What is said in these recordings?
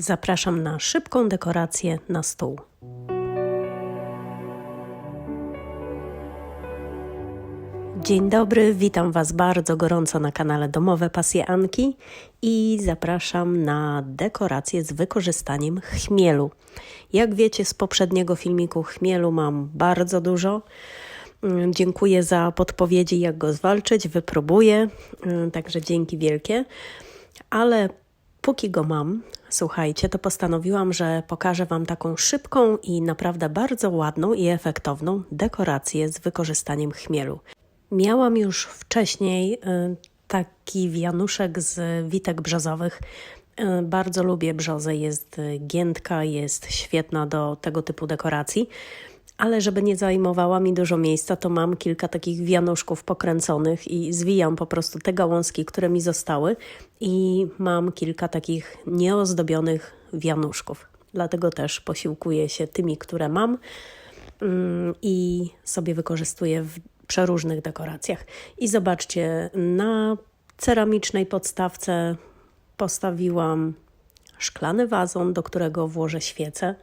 Zapraszam na szybką dekorację na stół. Dzień dobry, witam Was bardzo gorąco na kanale Domowe Pasje Anki i zapraszam na dekorację z wykorzystaniem chmielu. Jak wiecie z poprzedniego filmiku chmielu mam bardzo dużo. Mm, Dziękuję za podpowiedzi, jak go zwalczyć, wypróbuję, Mm, także dzięki wielkie. Ale póki go mam, słuchajcie, to postanowiłam, że pokażę Wam taką szybką i naprawdę bardzo ładną i efektowną dekorację z wykorzystaniem chmielu. Miałam już wcześniej y, taki wianuszek z witek brzozowych. Y, Bardzo lubię brzozę, jest y, giętka, jest świetna do tego typu dekoracji. Ale żeby nie zajmowała mi dużo miejsca, to mam kilka takich wianuszków pokręconych i zwijam po prostu te gałązki, które mi zostały i mam kilka takich nieozdobionych wianuszków. Dlatego też posiłkuję się tymi, które mam mm, i sobie wykorzystuję w przeróżnych dekoracjach. I zobaczcie, na ceramicznej podstawce postawiłam szklany wazon, do którego włożę świecę.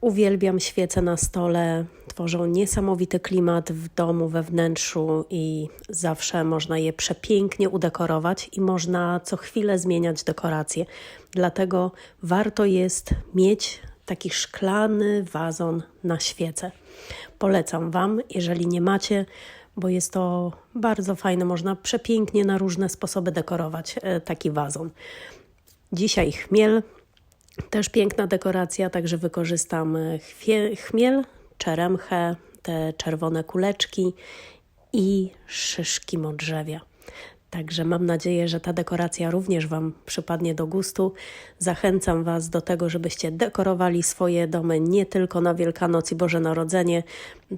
Uwielbiam świece na stole, tworzą niesamowity klimat w domu, we wnętrzu i zawsze można je przepięknie udekorować i można co chwilę zmieniać dekoracje. Dlatego warto jest mieć taki szklany wazon na świecę. Polecam Wam, jeżeli nie macie, bo jest to bardzo fajne, można przepięknie na różne sposoby dekorować e, taki wazon. Dzisiaj chmiel, też piękna dekoracja, także wykorzystam e, chmiel, czeremchę, te czerwone kuleczki i szyszki modrzewia. Także mam nadzieję, że ta dekoracja również Wam przypadnie do gustu. Zachęcam Was do tego, żebyście dekorowali swoje domy nie tylko na Wielkanoc i Boże Narodzenie.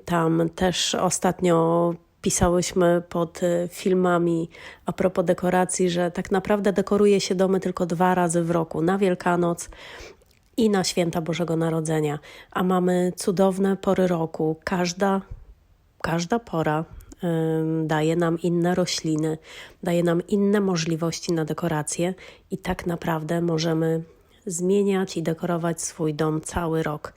Tam też ostatnio pisałyśmy pod y, filmami a propos dekoracji, że tak naprawdę dekoruje się domy tylko dwa razy w roku na Wielkanoc i na święta Bożego Narodzenia. A mamy cudowne pory roku. Każda każda pora daje nam inne rośliny, daje nam inne możliwości na dekoracje i tak naprawdę możemy zmieniać i dekorować swój dom cały rok.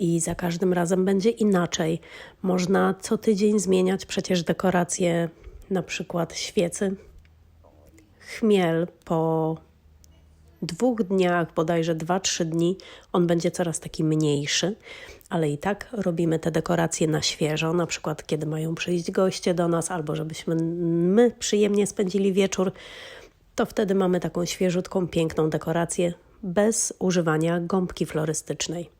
I za każdym razem będzie inaczej. Można co tydzień zmieniać przecież dekoracje, na przykład świecy. Chmiel po dwóch dniach, bodajże 2-3 dni, on będzie coraz taki mniejszy, ale i tak robimy te dekoracje na świeżo, na przykład kiedy mają przyjść goście do nas, albo żebyśmy my przyjemnie spędzili wieczór, to wtedy mamy taką świeżutką, piękną dekorację bez używania gąbki florystycznej.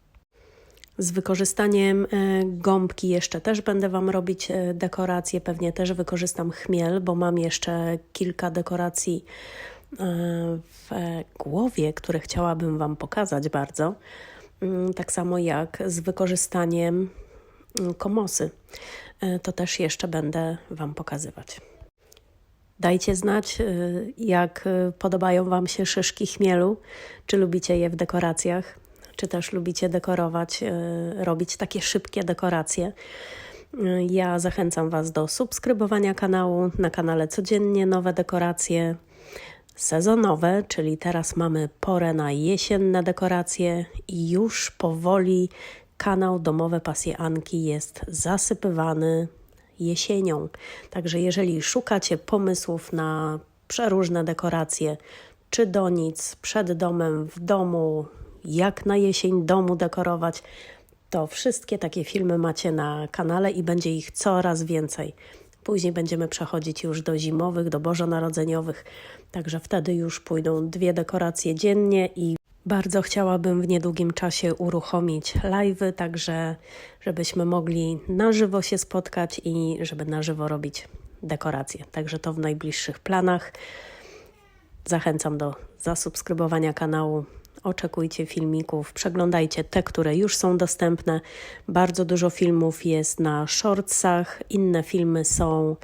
Z wykorzystaniem e, gąbki jeszcze też będę Wam robić e, dekoracje. Pewnie też wykorzystam chmiel, bo mam jeszcze kilka dekoracji e, w głowie, które chciałabym Wam pokazać bardzo. Mm, Tak samo jak z wykorzystaniem mm, komosy. To też jeszcze będę Wam pokazywać. Dajcie znać, jak podobają Wam się szyszki chmielu, czy lubicie je w dekoracjach, czy też lubicie dekorować, y, robić takie szybkie dekoracje. Y, Ja zachęcam Was do subskrybowania kanału. Na kanale codziennie nowe dekoracje sezonowe, czyli teraz mamy porę na jesienne dekoracje i już powoli kanał Domowe Pasje Anki jest zasypywany jesienią. Także jeżeli szukacie pomysłów na przeróżne dekoracje, czy donic przed domem, w domu, jak na jesień domu dekorować, to wszystkie takie filmy macie na kanale i będzie ich coraz więcej. Później będziemy przechodzić już do zimowych, do bożonarodzeniowych, także wtedy już pójdą dwie dekoracje dziennie i bardzo chciałabym w niedługim czasie uruchomić live'y, także żebyśmy mogli na żywo się spotkać i żeby na żywo robić dekoracje. Także to w najbliższych planach. Zachęcam do zasubskrybowania kanału. Oczekujcie filmików, przeglądajcie te, które już są dostępne. Bardzo dużo filmów jest na shortsach, inne filmy są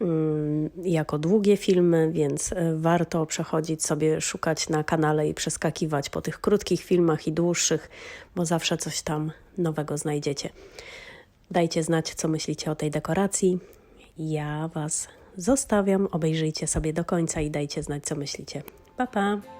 mm, jako długie filmy, więc e, warto przechodzić sobie, szukać na kanale i przeskakiwać po tych krótkich filmach i dłuższych, bo zawsze coś tam nowego znajdziecie. Dajcie znać, co myślicie o tej dekoracji. Ja Was zostawiam. Obejrzyjcie sobie do końca i dajcie znać, co myślicie. Pa, pa!